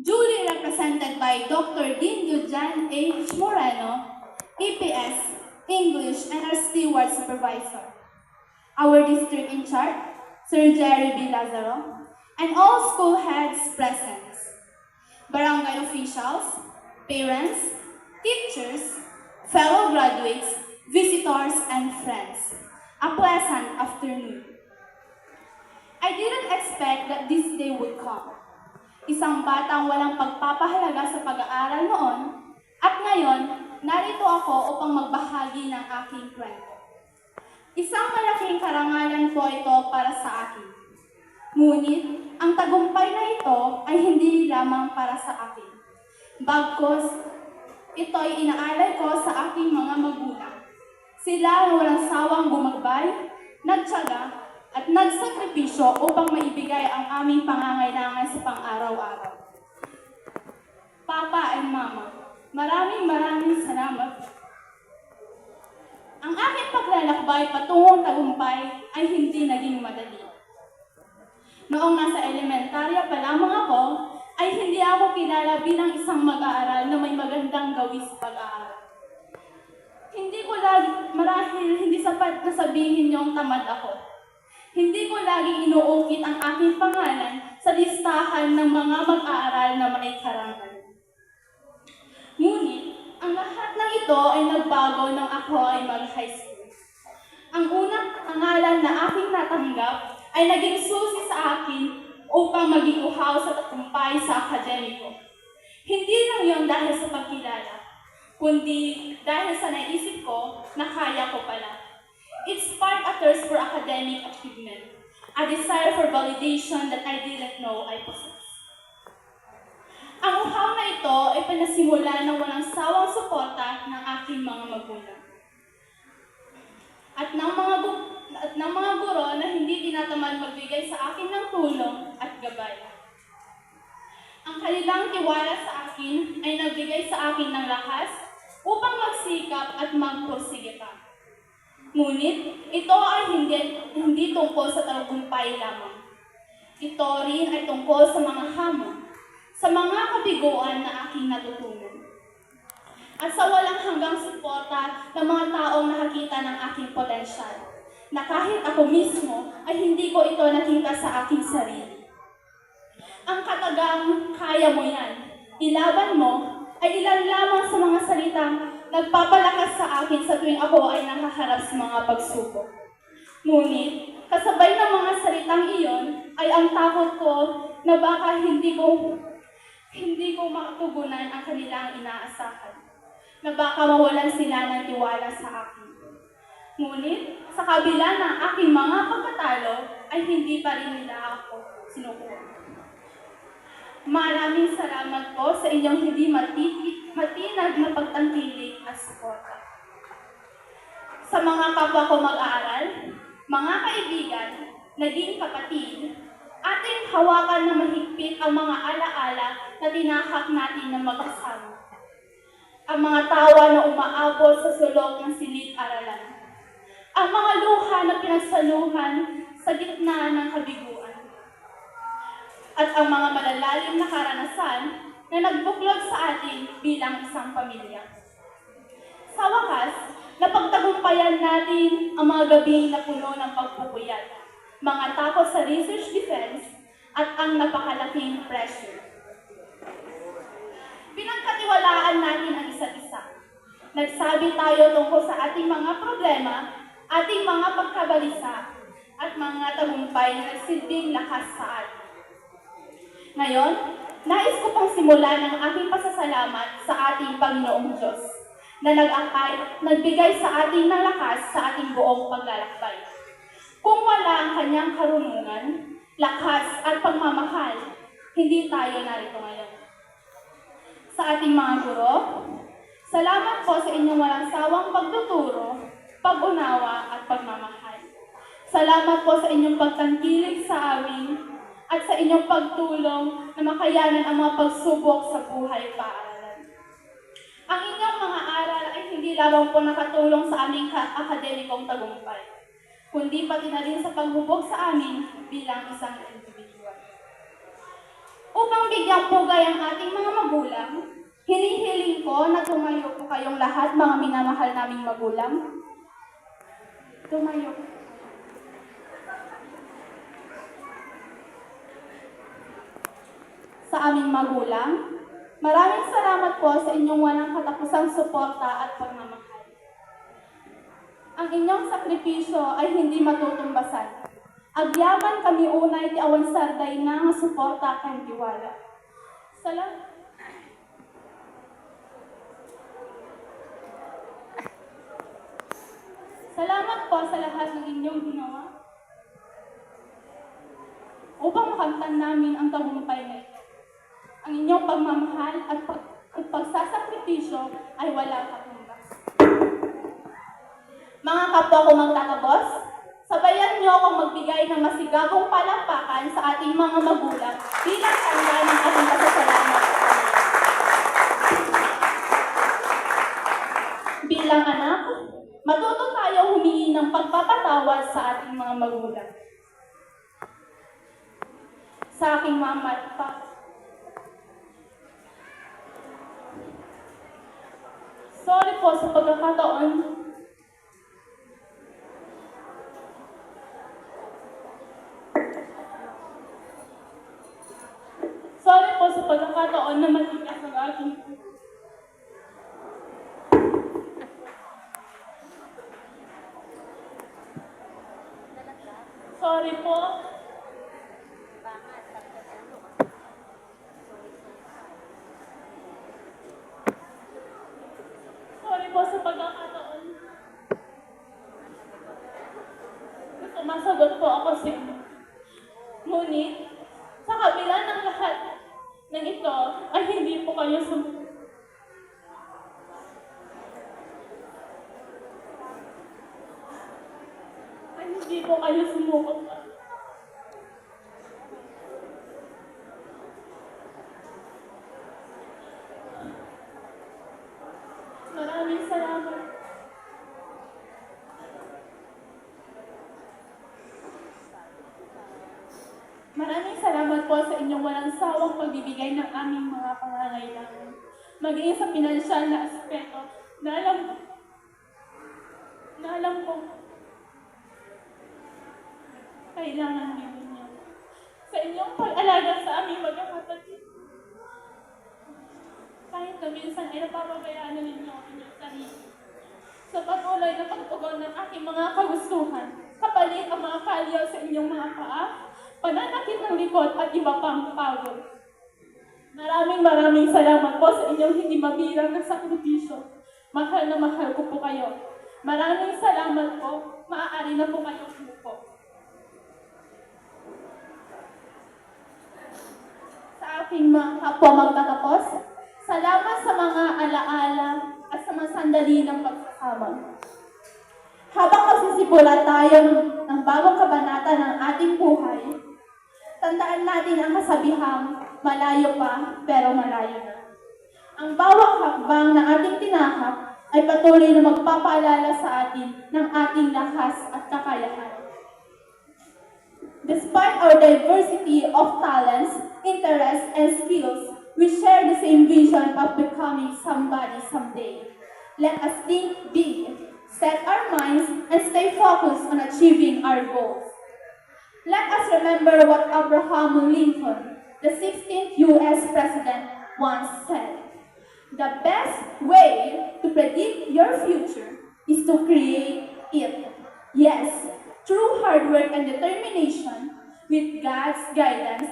duly represented by Dr. Dingo Jan H. Moreno, EPS, English, and our steward supervisor. Our district in charge, Sir Jerry B. Lazaro, and all school heads present, barangay officials, parents, teachers, fellow graduates, visitors, and friends. A pleasant afternoon. I didn't expect that this day would come. Isang batang walang pagpapahalaga sa pag-aaral noon, at ngayon, narito ako upang magbahagi ng aking kwento. Isang malaking karangalan po ito para sa akin. Ngunit, ang tagumpay na ito ay hindi lamang para sa akin. Bagkos, ito ay inaalay ko sa aking mga magulang. Sila ang walang sawang gumagabay, nagtyaga, at nagsakripisyo upang maibigay ang aming pangangailangan sa pang-araw-araw. Papa and Mama, maraming maraming salamat. Ang aking paglalakbay patungong tagumpay ay hindi naging madali. Noong nasa elementarya pa lamang ako, ay hindi ako kilala bilang isang mag-aaral na may magandang gawi sa pag-aaral. Hindi ko lagi, marahil hindi sapat na sabihin niyong tamad ako. Hindi ko laging inuukit ang aking pangalan sa listahan ng mga mag-aaral na may karangal. Ngunit, ang lahat ng ito ay nagbago nang ako ay mag-high school. Ang unang pangalan na aking natanggap ay naging susi sa akin upang maging uhaw sa tagumpay sa akademiko. Hindi lang yon dahil sa pagkilala, kundi dahil sa naisip ko na kaya ko pala. It sparked a thirst for academic achievement, a desire for validation that I didn't know I possessed. Ang uhaw na ito ay pinasimula ng walang sawang suporta ng aking mga magulang. At ng mga at ng mga guro na hindi tinatamad magbigay sa akin ng tulong at gabay. Ang kanilang tiwala sa akin ay nagbigay sa akin ng lakas upang magsikap at magpursige pa. Ngunit ito ay hindi, hindi tungkol sa tagumpay lamang. Ito rin ay tungkol sa mga hamon, sa mga kabiguan na aking natutunan. At sa walang hanggang suporta ng mga taong nakakita ng aking potensyal, na kahit ako mismo ay hindi ko ito nakita sa aking sarili. Ang katagang kaya mo yan, ilaban mo, ay ilan lamang sa mga salitang nagpapalakas sa akin sa tuwing ako ay nakaharap sa mga pagsubok. Ngunit, kasabay ng mga salitang iyon ay ang takot ko na baka hindi ko hindi ko makatugunan ang kanilang inaasahan. Na baka mawalan sila ng tiwala sa akin. Ngunit, sa kabila ng aking mga pagkatalo, ay hindi pa rin nila ako sinukuha. Maraming salamat po sa inyong hindi matiti, matinag na pagtangkilik at suporta. Sa mga kapwa ko mag-aaral, mga kaibigan, naging kapatid, ating hawakan na mahigpit ang mga alaala na tinahak natin na magkasama. Ang mga tawa na umaabot sa sulok ng silid-aralan. Ang mga luha na pinagsaluhan sa gitna ng kabiguan at ang mga malalalim na karanasan na nagbuklod sa atin bilang isang pamilya. Sa wakas, napagtagumpayan natin ang mga gabi na puno ng pagpupuyat, mga takot sa research defense, at ang napakalaking pressure. Pinagkatiwalaan natin ang isa't isa. Nagsabi tayo tungkol sa ating mga problema, ating mga pagkabalisa, at mga tagumpay na nagsilbing lakas sa atin. Ngayon, nais ko pang simulan ang aking pasasalamat sa ating Panginoong Diyos na nag-akay, nagbigay sa atin ng lakas sa ating buong paglalakbay. Kung wala ang kanyang karunungan, lakas at pagmamahal, hindi tayo narito ngayon. Sa ating mga guro, salamat po sa inyong walang sawang pagtuturo, pag-unawa at pagmamahal. Salamat po sa inyong pagtangkilik sa amin inyong pagtulong na makayanan ang mga pagsubok sa buhay paaralan. Ang inyong mga aral ay hindi lamang po nakatulong sa aming ka- akademikong tagumpay, kundi pati na rin sa paghubog sa amin bilang isang individual. Upang bigyang pugay ang ating mga magulang, hinihiling ko na tumayo po kayong lahat mga minamahal naming magulang. Tumayo. Sa aming magulang, maraming salamat po sa inyong walang katapusang suporta at pagmamahal. Ang inyong sakripisyo ay hindi matutumbasan. Agyaman kami unay ti awan sarday na nga suporta kang tiwala. Salamat. Salamat po sa lahat ng inyong ginawa upang makamtan namin ang tagumpay na inyong pagmamahal at, pag, pagsasakripisyo ay wala katumbas. Mga kapwa ko magtatapos, sabayan niyo akong magbigay ng masigabong palakpakan sa ating mga magulang bilang tanda ng ating pasasalamat. Bilang anak, matuto tayo humingi ng pagpapatawad sa ating mga magulang. Sa aking mama at papa. Sorry po sa pagkakataon Sorry po sa pagkakataon na matigas ang aking Sorry po. Pagkakataon. Sumasagot po ako sa inyo. Ngunit, sa kabila ng lahat ng ito, ay hindi po kayo sum... Ay hindi po kayo sumukot. Maraming salamat. Maraming salamat po sa inyong walang sawang pagbibigay ng aming mga pangangailangan. Maging sa pinansyal na aspeto na alam na alam ko kailangan din ninyo. Sa inyong pag-alaga sa aming magkakapatid. Kahit na minsan ay napapabayaan na ninyo ang inyong sarili. Sa patuloy na pagtugon ng aking mga kagustuhan, kapalit ang mga kalyaw sa inyong mga paa, pananakit ng likod at iba pang pagod. Maraming maraming salamat po sa inyong hindi mabilang na sakripisyo. Mahal na mahal ko po kayo. Maraming salamat po. Maaari na po kayo po. Sa aking mga kapwa magtatapos, salamat sa mga alaala at sa mga sandali ng pagsasama. Habang magsisipula tayo ng bagong kabanata ng ating buhay, tandaan natin ang kasabihang malayo pa pero malayo na. Ang bawat hakbang na ating tinahak ay patuloy na magpapaalala sa atin ng ating lakas at kakayahan. Despite our diversity of talents, interests, and skills, we share the same vision of becoming somebody someday. Let us think big, set our minds, and stay focused on achieving our goals. Let us remember what Abraham Lincoln, the 16th U.S. President, once said. The best way to predict your future is to create it. Yes, through hard work and determination, with God's guidance